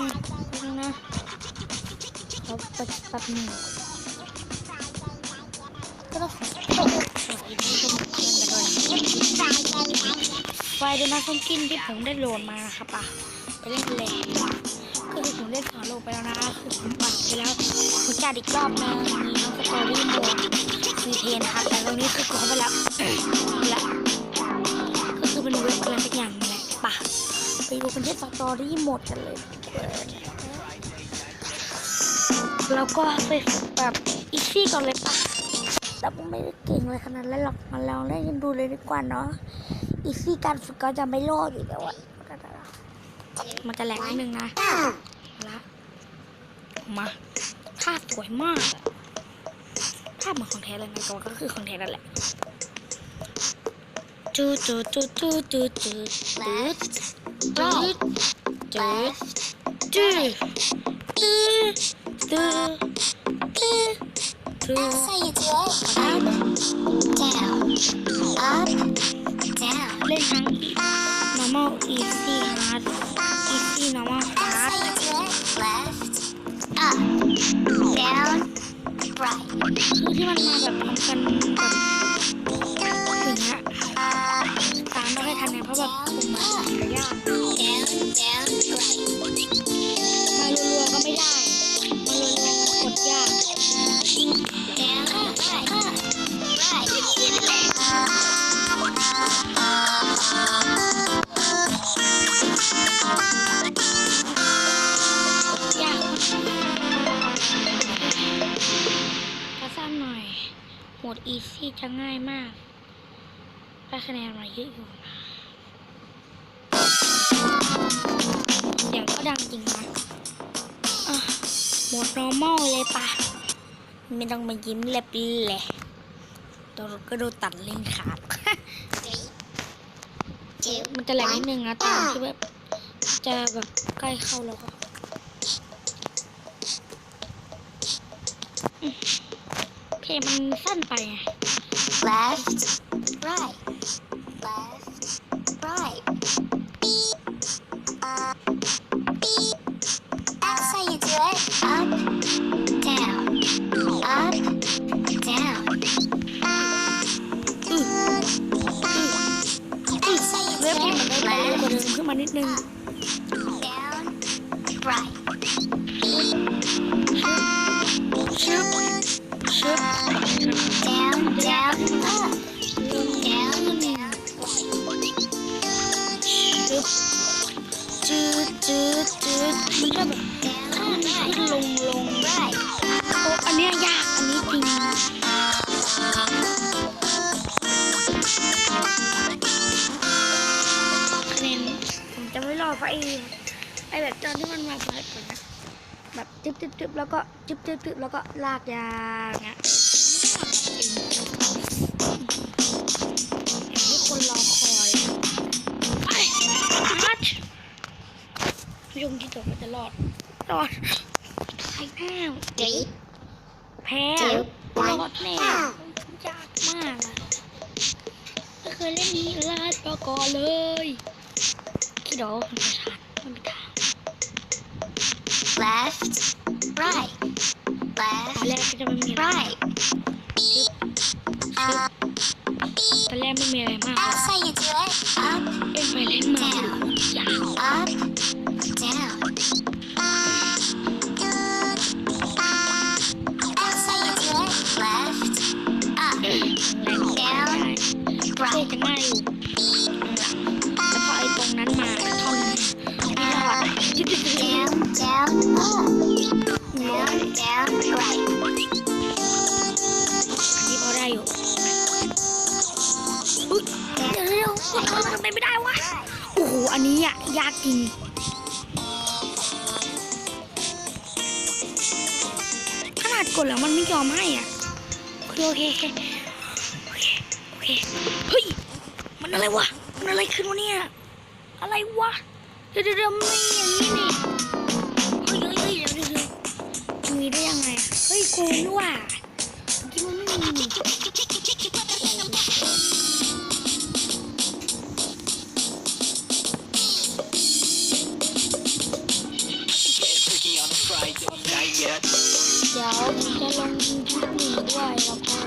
นะเราไปแป๊บหนึงก็ต้องขอสวัสดีผู้ชมทุกท่านกันด้วยนะไฟเดนาฟงกินที่ผมได้โหลดมานะครับอะไปเล่นกันเลยก็คือผมเล่นสอนโลกไปแล้วนะคือผมปัดไปแล้วผมจัดอีกรอบนึงมีทั้งสตอรี่โหมดซีเทนครับแต่ตรงนี้คือกดเขาไปแล้วแล้วก็คือเป็นเว็บอะไรสักอย่างนั่แหละป่ะ ไปดูกันที่สตอรี่โหมดกันเลย แล้วก็ไปฝึกแบบอีซี่ก่อนเลยป่ะแต่ผมไม่ได้เก่งเลยขนาดนั้นหรอกมาลองเล่นกันดูเลยดีกว่าเนาะอีซี่การฝึกก็จะไม่รอดอยู่แล้วอะมันจะแหลกนิดนึงนะแล้วมาภาพสวยมากอะภาพเหมือนของแท้เลยนะแต่ว่าก็คือของแท้นั่นแหละจูจูจูจูจูจู จู Left, จืด right, จืดจืดจืดจืดจืด that's how you do it. Up, down, up, down. เล่นทั้ง normal easy hard easy normal That's hard how you do it. Left, up, down, right. คือที่มันมาแโหมด easy จะง่ายมากได้คะแนนมาเยอะอยู่นะเสียงก็ดังจริงนะอะหมด normal เลยปะไม่ต้องมายิ้มเล็บเลยตัวรถก็โดนตัดเลนขาดมันจะแหลกนิดนึงนะตอนที่แบบจะแบบใกล้เข้าแล้วก็ เพลงมันสั้นไปไง left, right, left, right. That's how you do it. Up, down, up, down. อือ That's how you เว็บ do นี้ it. มันได้เร็วกว่าเดิม Left, ขึ้นมานิดนึง down, right. ชึบชึบ Down, down, up, ลง down, down, right. ชึบจืดจืดจืดมันก็แบบขึ้นลงลงโอ้อันเนี้ยยากอันนี้จริงคะแนนผมจะไม่รอไอ้ไอแบบตอนที่มันมาพายก่อนนะ แบบจึ๊บจึ๊บจึ๊บแล้วก็จึ๊บจึ๊บจึ๊บแล้วก็ลากยาวเงี้ยอย่างที่คนรอคอยไปมัดผู้ชมที่ตกมันจะรอดรอดใครแพ้ Three, แพ้ two, รอ one. ดแน่ยากมากอะไม่เคยเล่นนี้ลาดมาก่อนเลยคิดเดามันจะชันมันไม่ทาง left, right, left, right. Up, that's how you do it. Up, down, up, down. ได้อยู่อุ๊ยเดี๋ยเร็วๆทำไมไม่ได้วะ โอ้โห อันนี้อะ ยากจริงขนาดกดแล้วมันไม่ยอมให้อะ โอเค โอเค โอเค โอเค เฮ้ย มันอะไรวะ มันอะไรขึ้นวะเนี่ย อะไรวะ เดี๋ยวเดี๋ยวเดี๋ยวไม่อย่างนี้นี่ มีได้ยังไง เฮ้ยโกนด้วย่ะกินมันไม่มีเดี๋ยวจะลงคลิปหนึ่งด้วยแล้วก็